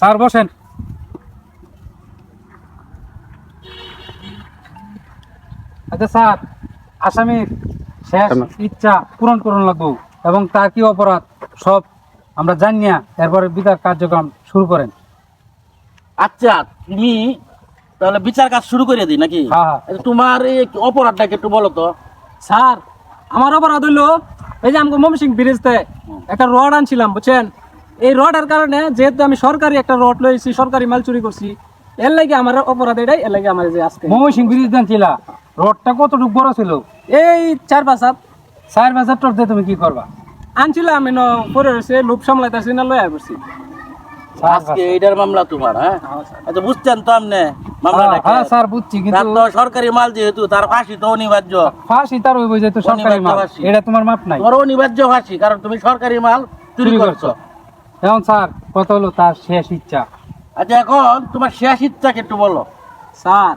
Sir বসেন। আচ্ছা sir আসামির শেষ ইচ্ছা পূরণ করুন লাগবো এবং তার কি অপরাধ সব আমরা জানিয়া এরপরে বিচার কার্যক্রম শুরু করেন। আচ্ছা তুমি তাহলে বিচার কাজ শুরু করে দিই নাকি? হ্যাঁ, হ্যাঁ। আচ্ছা, তোমার এই অপরাধটাকে একটু বলো তো। স্যার আমার অপরাধ হইল এই যে আমাকে মমসিং ব্রিজতে একটা রড আনছিলাম বুঝছেন? এই রডের কারণে যেহেতু আমি সরকারি একটা রড লইছি সরকারি মাল চুরি করছি এর লাগে আমার অপরাধ এটাই এর লাগে আমার যে আজকে। ময়মনসিং ব্রিজ দেন ছিল রোডটা কতটুকু বড় ছিল? এই চার পাঁচ হাত। চার বাজার টপ দিয়ে তুমি কি করবা? আনছিলাম আমি ন পরে রয়েছে লোভ সামলাইতেছি না লয়া করছি আজকে এইটার মামলা তোমার হ্যাঁ? আচ্ছা বুঝছেন তো আপনি? হ্যাঁ, হ্যাঁ স্যার বুঝছি তার কিন্তু সরকারি মাল যেহেতু তার ফাঁসি তো অনিবার্য। ফাঁসি তার ওই বই যেহেতু সরকারি মাল। এটা তোমার মাপ নাই। তোমার অনিবার্য ফাঁসি কারণ তুমি সরকারি মাল চুরি করছ। এখন স্যার কত হলো তার শেষ ইচ্ছা। আচ্ছা এখন তোমার শেষ ইচ্ছাকে একটু বলো। স্যার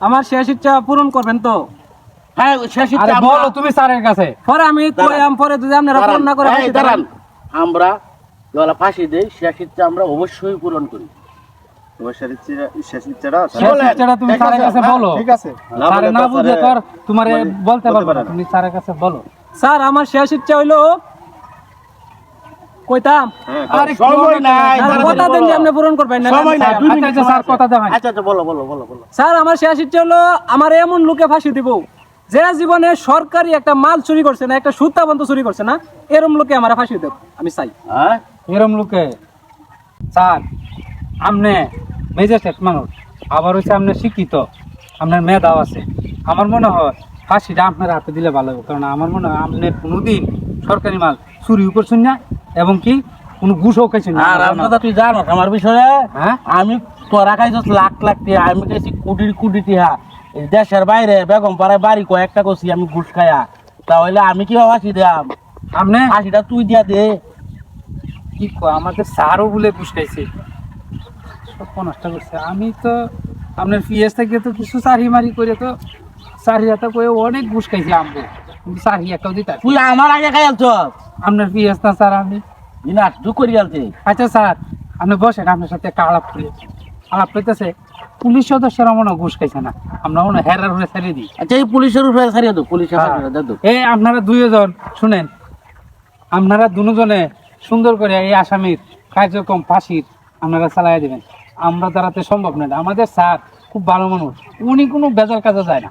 আমার শেষ ইচ্ছা পূরণ করবেন তো? হ্যাঁ শেষ ইচ্ছা বলো তুমি স্যারের কাছে। পরে আমি। পরে যদি আপনারা পূরণ না করে দাঁড়ান, ফাঁসি এই দাঁড়ান। আমরা যারা ফাঁসি দেই শেষ ইচ্ছা আমরা অবশ্যই পূরণ করি। অবশ্যই ইচ্ছে- শেষ ইচ্ছাটা শেষ ইচ্ছাটা তুমি স্যারের কাছে হ্যাঁ, বলো ঠিক আছে। স্যারে না বুঝলে তো আর মানে বলতে বলতে পারব না না। তুমি স্যারের কাছে বলো। স্যার আমার শেষ ইচ্ছা হইল কইতাম। হ্যাঁ, আরে সময় নাই, কথা দেন যে আপনি পূরণ করবেন না সময় নাই, দুই আচ্ছা, মিনিট আচ্ছা, স্যার, আছে। কথা দেবেন। আচ্ছা আচ্ছা বলো বলো বলো বলো। স্যার আমার শেষ ইচ্ছা হলো আমার এমন লোকে ফাঁসি দিব যে জীবনে সরকারি একটা মাল চুরি করছে না একটা সুতা বন্ধ চুরি করছে না এরম লোকে আমার ফাঁসি দেব আমি চাই। হ্যাঁ? এরম লোকে? স্যার আমনে মেজেস্টেট মানুষ আবার হচ্ছে আপনি শিক্ষিত আপনার মেধাও আছে। আমার মনে হয় ফাঁসিটা আপনার হাতে দিলে ভালো হবে কারণ আমার মনে হয় আপনি কোনোদিন সরকারি মাল চুরিও করছেন না এবং কি? কোনো ঘুষও খাইছেন না। আর আপনারা তুই জানো আমার বিষয়ে হ্যাঁ? আমি তোরা খাইছ লাখ লাখ টিহা আমি খাইছি কোটি কোটি টিহা দেশের বাইরে বেগম পাড়ায় বাড়ি কয়েকটা করছি আমি ঘুষ খায়া। তাহলে আমি কি ফাঁসি দিলাম আপনি? ফাঁসিটা তুই দিয়া দে। কি কয়, আমাদের স্যারও বলে ঘুষ খাইছে। সব নষ্ট করছে। আমি তো আপনার পিএস থেকে তো কিছু চারি মারি করে তো চারি হাতে করে অনেক ঘুষ খাইছি কিন্তু চারি একটাও দিতে তুই আমার আগে খাইয়ালছ আপনার পিএস না স্যার আমি ইনা তুই করি আলছে। আচ্ছা স্যার আপনি বসেন আপনার সাথে একটা আলাপ করি। আলাপ করতেছে পুলিশ সদস্যরা মনে ঘুষ খাইছে না। আমরা মনে হেরার হয়ে ছেড়ে দিই। আচ্ছা এই পুলিশের উপরে ছাড়িয়ে দো পুলিশের। উপরে এই আপনারা দুইজন শুনেন। আপনারা দুজনে সুন্দর করে এই আসামির কার্যক্রম ফাঁসির আপনারা চালাই দিবেন। আমরা দাঁড়াতে সম্ভব নয়। আমাদের স্যার খুব ভালো মানুষ। উনি কোনো বেজার কাজে যায় না।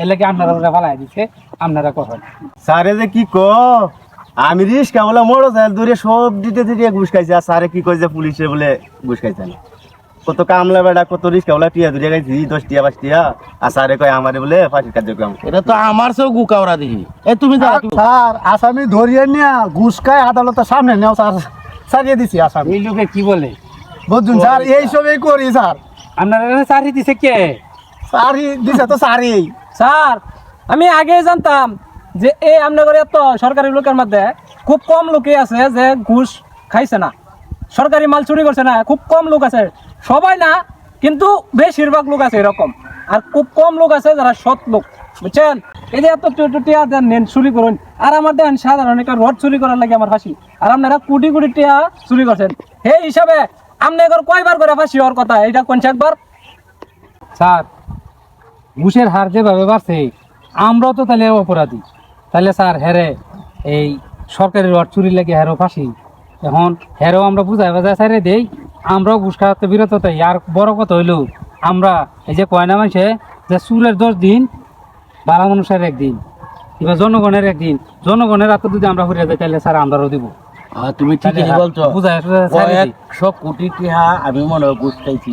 এর লাগে আপনারা ওরা ফালাই দিচ্ছে আপনারা কখন স্যারে যে কি ক আমি রিস্কা বলে মোড়ো চাল দূরে সব দিতে দিতে ঘুষ খাইছে। আর স্যারে কি কইছে পুলিশে বলে ঘুষ খাইছে না। কত কামলা বেড়া কত রিস্কা বলে টিয়া দূরে খাইছি দশ টিয়া পাঁচ টিয়া। আর স্যারে কয় আমারে বলে ফাঁসির কার্যক্রম। এটা তো আমার সব গুকাওরা দেখি। এ তুমি স্যার আসামি ধরিয়ে নিয়ে ঘুষ খায় আদালতের সামনে নেও স্যার। সারিয়ে দিছি আসামি। এই লোকে কি বলে? বুঝুন স্যার এইসবই করি স্যার। আপনারা চাকরি দিছে কে? সারি দিছে তো সারি। স্যার আমি আগে জানতাম যে এই আপনাদের এত সরকারি লোকের মধ্যে খুব কম লোকই আছে যে ঘুষ খাইছে না। সরকারি মাল চুরি করছে না, খুব কম লোক আছে। সবাই না, কিন্তু বেশিরভাগ লোক আছে এরকম। আর খুব কম লোক আছে যারা সৎ লোক, বুঝছেন? এই যে এত টিয়া দেন, নেন, চুরি করুন। আর আমার দেন, সাধারণ একটা রড চুরি করার লাগে আমার ফাঁসি। আর আপনারা কোটি কোটি টিয়া চুরি করছেন। সেই হিসাবে আপনাদের কয়বার করে ফাঁসি হওয়ার কথা এটা কোনছে একবার স্যার, ঘুষের হার যেভাবে বাড়ছে, আমরাও তো তাহলে অপরাধী। তাহলে স্যার হেরে এই সরকারি রড চুরি লাগে হেরো ফাঁসি। এখন হেরো আমরা বুঝাই বাজায় সাইরে দেই আমরাও ঘুষ খাওয়াতে বিরত তাই। আর বড় কথা হইল আমরা এই যে কয়না মানুষে যে চুরের দশ দিন বারো মানুষের একদিন কিংবা জনগণের একদিন জনগণের হাতে যদি আমরা ঘুরে যাই তাহলে স্যার আমরাও দিব। হ্যাঁ, তুমি ঠিকই বলছো। বুঝাই সাইরে একশো কোটি টিহা আমি মনে হয় ঘুষ খাইছি।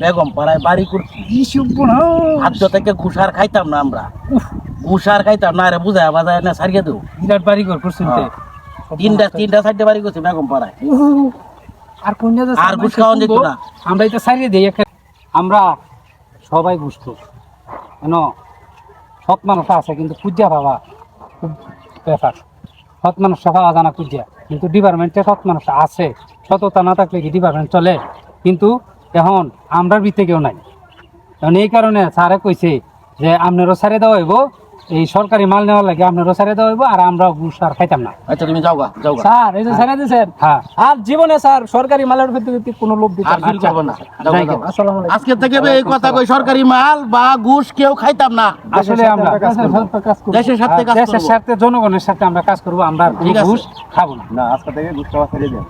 বেগম- পাড়ায় বাড়ি করছি। খাদ্য থেকে ঘুষার খাইতাম না আমরা। ঘুষার খাইতাম না আরে বুঝায় বাজায় না সারিয়ে দেবো বিরাট বাড়ি ঘর করছেন হ্যাঁ। তিনটা তিনটা চারটে বাড়ি করছি বেগম পাড়ায়। আর কোন আর ঘুষ খাওয়ান যেত না। আমরা এটা সারিয়ে দিই আমরা সবাই ঘুষ তো কেন? সৎ মানুষ আছে কিন্তু পূজা পাওয়া খুব ব্যাপার। সৎ মানুষ পাওয়া জানা পূজা কিন্তু ডিপার্টমেন্টে সৎ মানুষ আছে। সততা না থাকলে কি ডিপার্টমেন্ট চলে? কিন্তু এখন আমরার ভিতরে কেউ নাই। এখন এই কারণে স্যারে কইছে যে আপনারও সারে দেওয়া হইব এই সরকারি মাল নেওয়ার লাগে আপনারও ছেড়ে দেওয়া হইব আর আমরা ঘুষ আর খাইতাম না। আচ্ছা তুমি যাও যাও স্যার এই যে ছেড়ে দিয়েছেন? হ্যাঁ। আর জীবনে স্যার সরকারি মালের ভিত্তিতে কোনো লোভ দিতে আর ফিল করব না। আলাইকুম। আজকে থেকে এই কথা কই সরকারি মাল বা ঘুষ কেউ খাইতাম না। আসলে আমরা দেশের সাথে কাজ দেশের করব। জনগণের সাথে আমরা কাজ করব আমরা। ঘুষ খাব না। না আজকে থেকে ঘুষ খাওয়া ছেড়ে দেন।